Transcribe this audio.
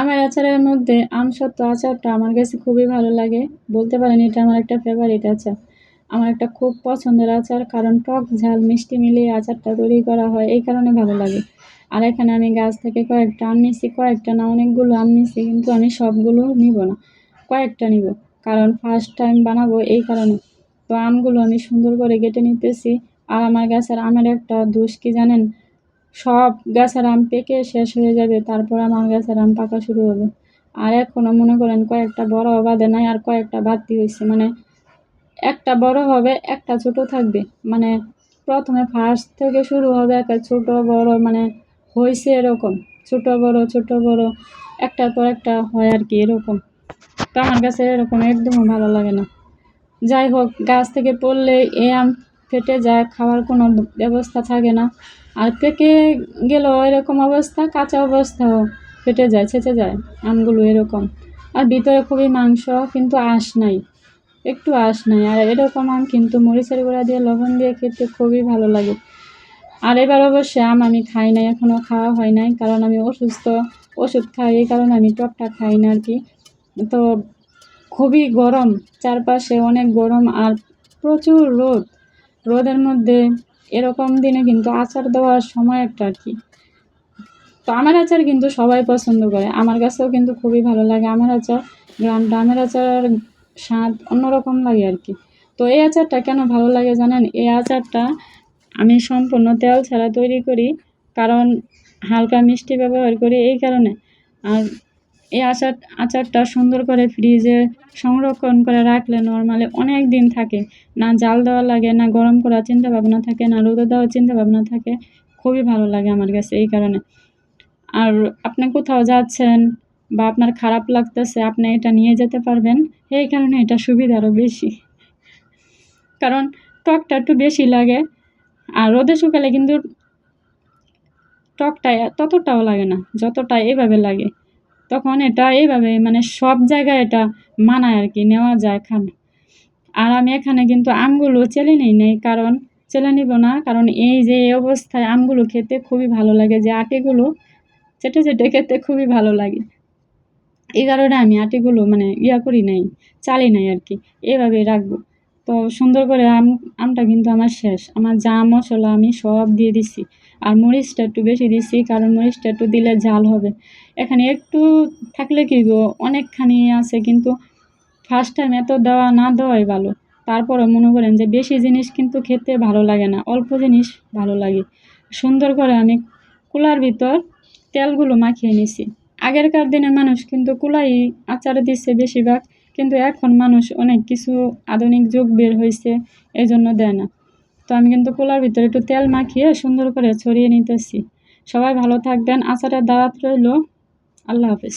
আমের আচারের মধ্যে আম সত্ত্ব আচারটা আমার কাছে খুবই ভালো লাগে। বলতে পারেন এটা আমার একটা ফেভারিট আচার। আমার একটা খুব পছন্দের আচার, কারণ টক ঝাল, মিষ্টি মিলিয়ে আচারটা তৈরি করা হয়, এই কারণে ভালো লাগে। আর এখানে আমি গাছ থেকে কয়েকটা আম নিছি কয়েকটা না, অনেকগুলো আম নিছি কিন্তু আমি সবগুলো নিব না। কয়েকটা নিব, কারণ ফার্স্ট টাইম বানাবো এই কারণে। তো আমগুলো আমি সুন্দর করে কেটে নিতেছি, আর আমার গাছের আমের একটা দোষ কি জানেন? সব গাছের আম পেকে শেষ হয়ে যাবে, তারপর আমার গাছের আম পাকা শুরু হবে। আর এখনও মনে করেন কয়েকটা বড় বাদে নাই, আর কয়েকটা বাড়তি হয়েছে মানে একটা বড় হবে, একটা ছোট থাকবে। মানে প্রথমে ফার্স্ট থেকে শুরু হবে একটা ছোট, বড় মানে হয়েছে এরকম। ছোট, বড় ছোট, বড়, একটার পর একটা হয় আর কি এরকম। তো আমার কাছে এরকম একদমই ভালো লাগে না। যাই হোক, গাছ থেকে পড়লে এ আম ফেটে যায়, খাওয়ার কোনো ব্যবস্থা থাকে না। আর পেকে গেলেও এরকম অবস্থা, কাঁচা অবস্থাও ফেটে যায়, ছেঁচে যায়, আমগুলো এরকম। আর ভিতরে খুবই মাংস, কিন্তু আঁশ নাই, একটু আঁশ নাই। আর এরকম আম কিন্তু মরিচের গুঁড়া দিয়ে, লবণ দিয়ে খেতে খুবই ভালো লাগে। আর এবার অবশ্যই আম আমি খাই নাই এখনও খাওয়া হয় নাই, কারণ আমি অসুস্থ, ওষুধ খাই, এই কারণে আমি টকটা খাই না আর কি তো খুবই গরম, চারপাশে অনেক গরম আর প্রচুর রোদ। রোদের মধ্যে এরকম দিনে কিন্তু আচার দেওয়ার সময় একটা আর কি। তো আমের আচার কিন্তু সবাই পছন্দ করে। আমার কাছেও কিন্তু খুবই ভালো লাগে আমের আচার। গ্রামটা আমের আচার স্বাদ অন্যরকম লাগে আর কি। তো এই আচারটা কেন ভালো লাগে জানেন? এই আচারটা আমি সম্পূর্ণ তেল ছাড়া তৈরি করি, কারণ হালকা মিষ্টি ব্যবহার করি এই কারণে। আর এই আচার, আচারটা সুন্দর করে ফ্রিজে সংরক্ষণ করে রাখলে নর্মালি অনেক দিন থাকে। না জাল দেওয়া লাগে, না গরম করার চিন্তা ভাবনা থাকে, না রোদে দেওয়ার চিন্তা ভাবনা থাকে। খুবই ভালো লাগে আমার কাছে এই কারণে। আর আপনি কোথাও যাচ্ছেন বা আপনার খারাপ লাগতেছে, আপনি এটা নিয়ে যেতে পারবেন। এই কারণে এটা সুবিধা আরও বেশি। কারণ টকটা একটু বেশি লাগে, আর রোদে শুকালে কিন্তু টকটা ততটাও লাগে না, যতটা এভাবে লাগে। তখন এটা এইভাবে মানে সব জায়গায় এটা মানায় আর কি নেওয়া যায় খান। আর আমি এখানে কিন্তু আমগুলো চেলে নিই নেই, কারণ চেলে নিব না, কারণ এই যে এই অবস্থায় আমগুলো খেতে খুবই ভালো লাগে, যে আটিগুলো চেটে চেটে খেতে খুবই ভালো লাগে। এই কারণে আমি আটিগুলো মানে ইয়া করি নাই, চালি নাই আর কি এভাবেই রাখব। তো সুন্দর করে আম, আমটা কিন্তু আমার শেষ। আমার যা মশলা আমি সব দিয়ে দিছি। আর মরিচটা একটু বেশি দিছি, কারণ মরিচটা একটু দিলে ঝাল হবে। এখানে একটু থাকলে কি গো, অনেকখানি আছে, কিন্তু ফার্স্ট টাইম এত দেওয়া না দেওয়াই ভালো। তারপরে মনে করেন যে বেশি জিনিস কিন্তু খেতে ভালো লাগে না, অল্প জিনিস ভালো লাগে। সুন্দর করে আমি কুলার ভিতর তেলগুলো মাখিয়ে নিছি। আগেরকার দিনের মানুষ কিন্তু কুলাই আচারে দিচ্ছে বেশিরভাগ কিন্তু এখন মানুষ অনেক কিছু আধুনিক যুগ বের হয়েছে এই জন্য দেয় না। তো আমি কিন্তু কুলার ভিতরে একটু তেল মাখিয়ে সুন্দর করে ছড়িয়ে নিতেছি। সবাই ভালো থাকবেন। আচারের দাওয়াত রইল। আল্লাহ হাফিজ।